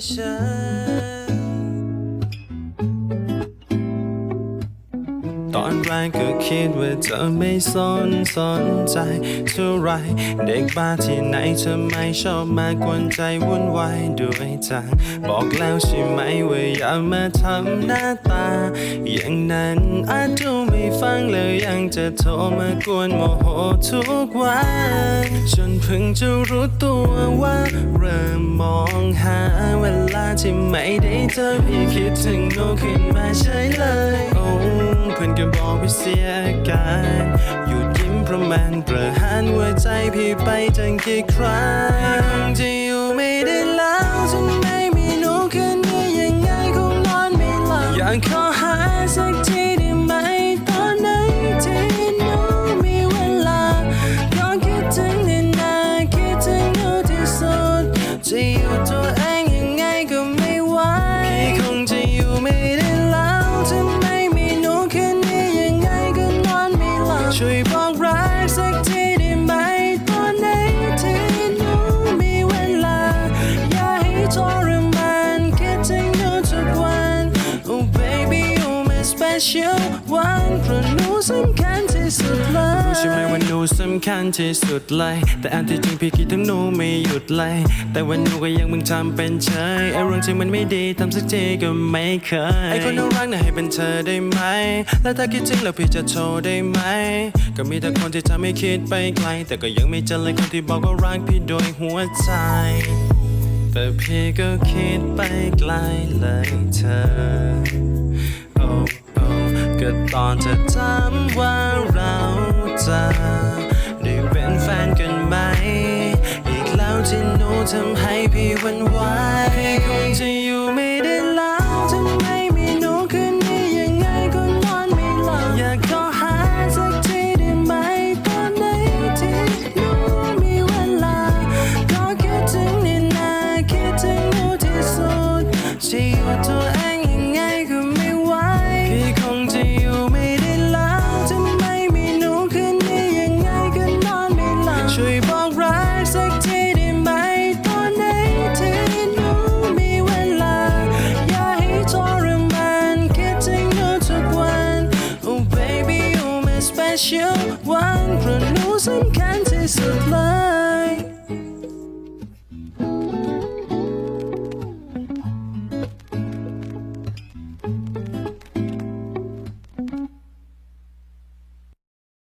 sunshine. นตอนแรก็คิดว่าเธอไม่สนสนใจเท่าไร เด็กบ้าที่ไหนทำไมชอบมากวนใจวุ่นวายด้วยจัง บอกแล้วใช่ไหมว่าอย่ามาทำหน้าตา อย่างนั้นอาจดูไม่ฟังแล้วยังจะโทรมากวนโมโหทุกวันจนเพิ่งจะรู้ตัวว่า เริ่มมองหาเวลาที่ไม่ได้เจอพี่คิดถึงโนขึ้นมาใช่เลย โอ้เพื่อนก็บอก พี่เสียอาการหยุดยิ้มเพราะมันประหารหัวใจพี่ไปจังกี่ครั้งจะอยู่ไม่ได้แล้วทำไมมีหนูคืนนี้ยังไงคงนอนไม่หลับอยากขอ ช่วยบอกรักสักทีได้ไหม ตอนไหนที่หนูมีเวลา อย่าให้ทรมานคิดถึงหนูทุกวัน Oh baby you're my special one เพราะหนูสำคัญ สุดเลย รู้ใช่ไหมว่าหนูสำคัญที่สุดเลย แต่อันที่จริงพี่คิดถึงหนูไม่หยุดเลย แต่วันหนูก็ยังมึงทำเป็นเฉยไอ้เรื่องที่มันไม่ดีทำสักทีก็ไม่เคย ไอ้คนน่ารักน่ะให้เป็นเธอได้ไหม แล้วถ้าคิดถึงแล้วพี่จะโทรได้ไหม ก็มีแต่คนที่ทำให้คิดไปไกล แต่ก็ยังไม่เจอเลยคนที่บอกว่ารักพี่โดยหัวใจ แต่พี่ก็คิดไปไกลเลยเธอ โอ้โอ้ก็ตอนเธอถามว่า จะได้เป็นแฟนกันไหม อีกแล้วที่หนูทำให้พี่วันไหวพี่คงจะ special one เพรา